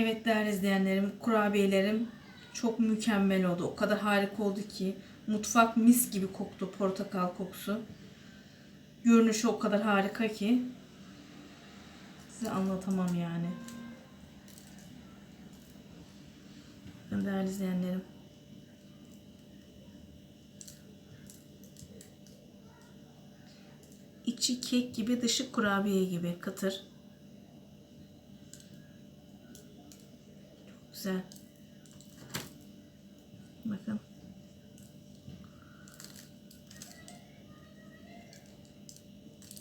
Evet değerli izleyenlerim, kurabiyelerim çok mükemmel oldu. O kadar harika oldu ki. Mutfak mis gibi koktu, portakal kokusu. Görünüşü o kadar harika ki. Size anlatamam yani. Değerli izleyenlerim. İçi kek gibi, dışı kurabiye gibi kıtır. Güzel. Bakın.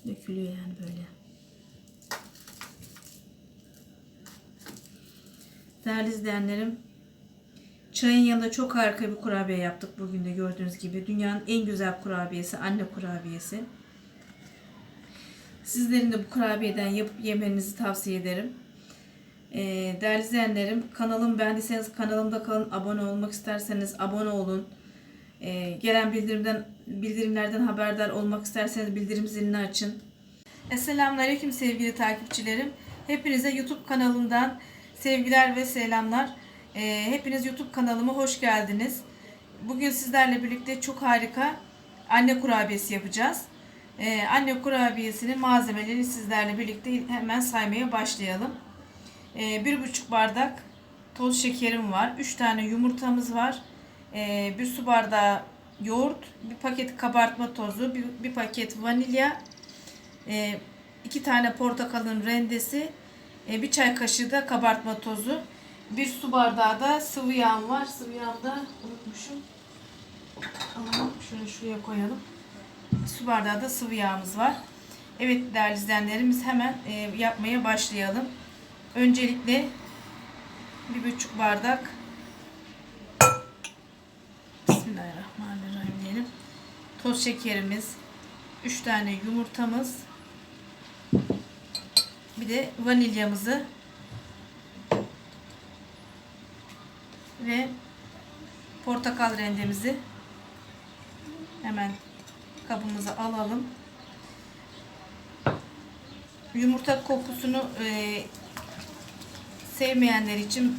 Dökülüyor yani böyle. Değerli izleyenlerim, çayın yanında çok harika bir kurabiye yaptık bugün de gördüğünüz gibi. Dünyanın en güzel kurabiyesi, anne kurabiyesi. Sizlerin de bu kurabiyeden yapıp yemenizi tavsiye ederim. Ee, değerli izleyenlerim, kanalımı beğendiyseniz kanalımda kalın. Abone olmak isterseniz abone olun. Ee, gelen bildirimden bildirimlerden haberdar olmak isterseniz bildirim zilini açın. Esselamun Aleyküm sevgili takipçilerim. Hepinize YouTube kanalımdan sevgiler ve selamlar. Ee, hepiniz YouTube kanalıma hoş geldiniz. Bugün sizlerle birlikte çok harika anne kurabiyesi yapacağız. Anne kurabiyesinin malzemelerini sizlerle birlikte hemen saymaya başlayalım. Ee, bir buçuk bardak toz şekerim var. Üç tane yumurtamız var. Ee, bir su bardağı yoğurt, bir paket kabartma tozu, bir, paket vanilya, e, iki tane portakalın rendesi, bir çay kaşığı da kabartma tozu, bir su bardağı da sıvı yağım var. Sıvı yağımı da unutmuşum. Alalım, şuraya koyalım. Su bardağı da sıvı yağımız var. Evet değerli izleyenlerimiz hemen yapmaya başlayalım. Öncelikle bir buçuk bardak Bismillahirrahmanirrahim diyelim. Toz şekerimiz, 3 tane yumurtamız, bir de vanilyamızı ve portakal rendemizi hemen kabımıza alalım. Yumurta kokusunu e, sevmeyenler için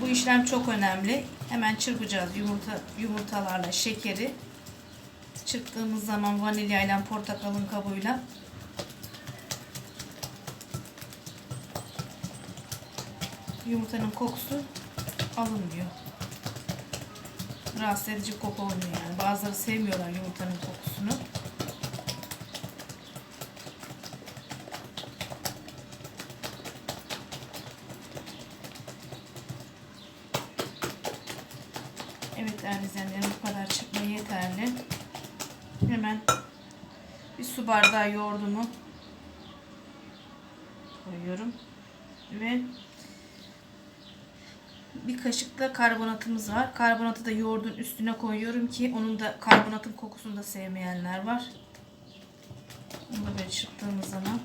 bu işlem çok önemli. Hemen çırpacağız yumurta yumurtalarla şekeri. Çırptığımız zaman vanilya ile portakalın kabuğuyla yumurtanın kokusu alınmıyor. Rahatsız edici koku olmuyor yani. Bazıları sevmiyorlar yumurtanın kokusunu. Evet değerli izleyenlerim bu kadar çıkma yeterli. Hemen bir su bardağı yoğurdumu koyuyorum. Ve bir kaşık da karbonatımız var. Karbonatı da yoğurdun üstüne koyuyorum ki onun da karbonatın kokusunu da sevmeyenler var. Bunu da böyle çırptığımız zaman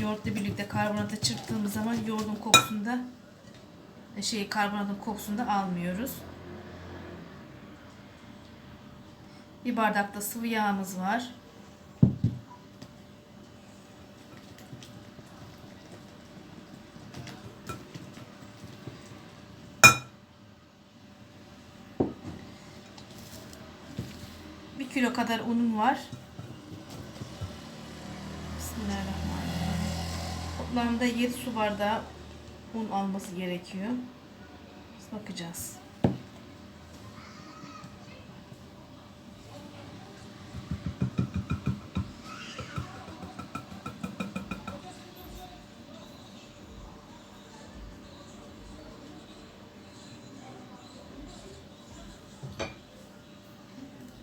yoğurtla birlikte karbonatı çırptığımız zaman yoğurdun kokusunu da şey karbonatın kokusunu da almıyoruz. Bir bardak da sıvı yağımız var. Bir kilo kadar unum var. Bismillahirrahmanirrahim. Toplamda 7 su bardağı un alması gerekiyor. Bakacağız.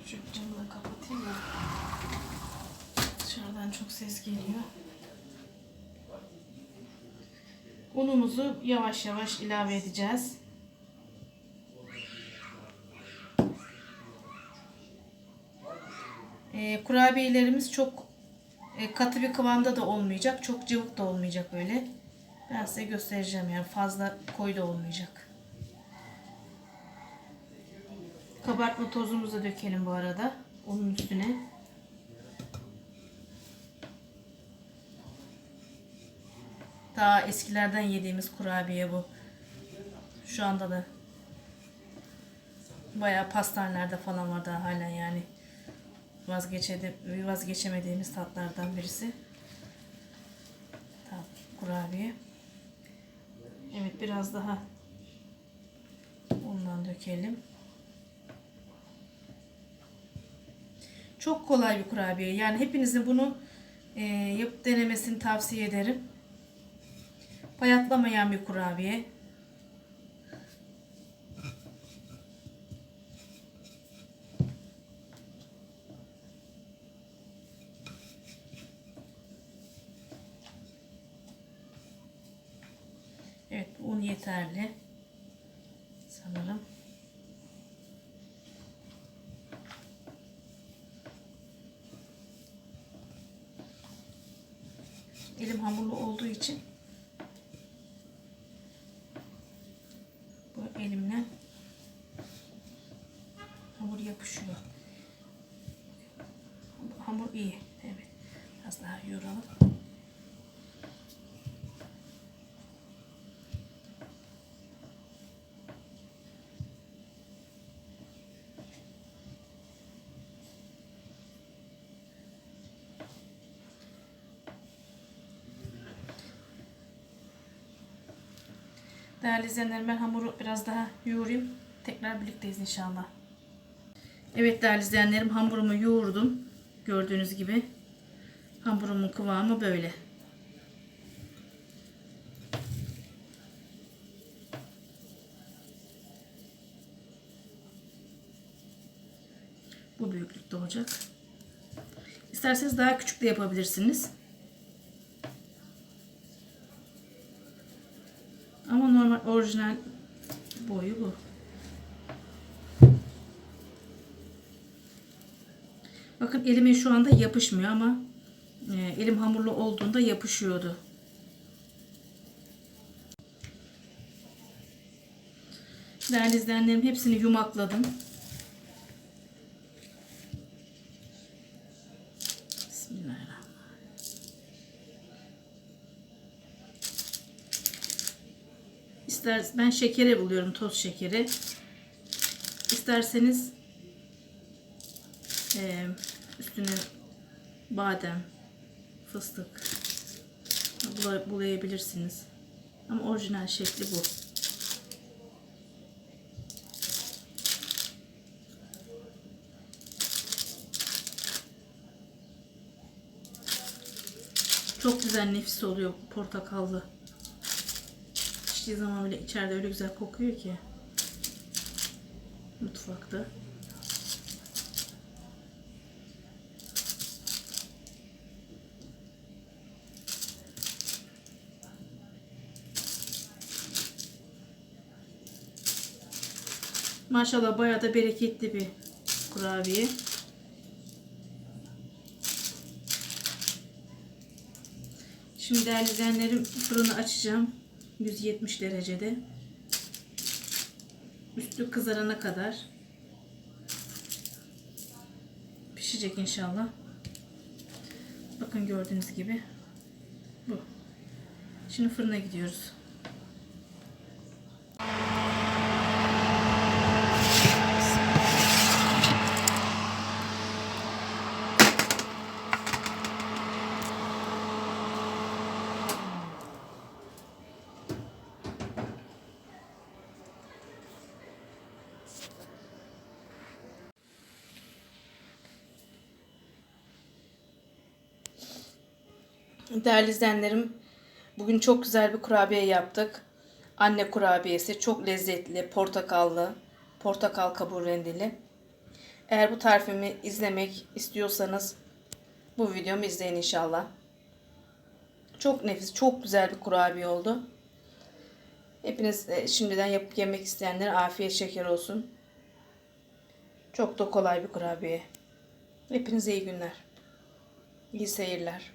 Şu camı da kapatayım da. Dışarıdan çok ses geliyor. Unumuzu yavaş yavaş ilave edeceğiz. Ee, kurabiyelerimiz çok e, katı bir kıvamda da olmayacak. Çok cıvık da olmayacak öyle. Ben size göstereceğim yani fazla koyu da olmayacak. Kabartma tozumuzu da dökelim bu arada. Onun üstüne. Daha eskilerden yediğimiz kurabiye bu. Şu anda da bayağı pastanelerde falan var daha hala yani. Vazgeçemediğimiz tatlardan birisi. Tamam, kurabiye. Evet biraz daha ondan dökelim. Çok kolay bir kurabiye. Yani hepinizin bunu e, yapıp denemesini tavsiye ederim. Bayatlamayan bir kurabiye. Evet, un yeterli. Sanırım. Elim hamurlu olduğu için bu elimle hamur yapışıyor. Hamur iyi. Evet. Biraz daha yoğuralım. Değerli izleyenlerim ben hamuru biraz daha yoğurayım. Tekrar birlikteyiz inşallah. Evet değerli izleyenlerim hamurumu yoğurdum. Gördüğünüz gibi. Hamurumun kıvamı böyle. Bu büyüklükte olacak. İsterseniz daha küçük de yapabilirsiniz. Ama normal orijinal boyu bu. Bakın elime şu anda yapışmıyor ama e, elim hamurlu olduğunda yapışıyordu. Değerli izleyenlerim hepsini yumakladım. Bismillahirrahmanirrahim. İster ben şekere buluyorum toz şekeri. İsterseniz e, üstüne badem, fıstık bula- bulayabilirsiniz. Ama orijinal şekli bu. Çok güzel nefis oluyor portakallı. İçtiği zaman bile içeride öyle güzel kokuyor ki. Mutfakta. Maşallah bayağı da bereketli bir kurabiye. Şimdi değerli izleyenlerim fırını açacağım. 170 derecede. Üstü kızarana kadar pişecek inşallah. Bakın gördüğünüz gibi bu. Şimdi fırına gidiyoruz. Değerli izleyenlerim, bugün çok güzel bir kurabiye yaptık. Anne kurabiyesi çok lezzetli, portakallı, portakal kabuğu rendeli. Eğer bu tarifimi izlemek istiyorsanız bu videomu izleyin inşallah. Çok nefis, çok güzel bir kurabiye oldu. Hepiniz e, şimdiden yapıp yemek isteyenlere afiyet şeker olsun. Çok da kolay bir kurabiye. Hepinize iyi günler. İyi seyirler.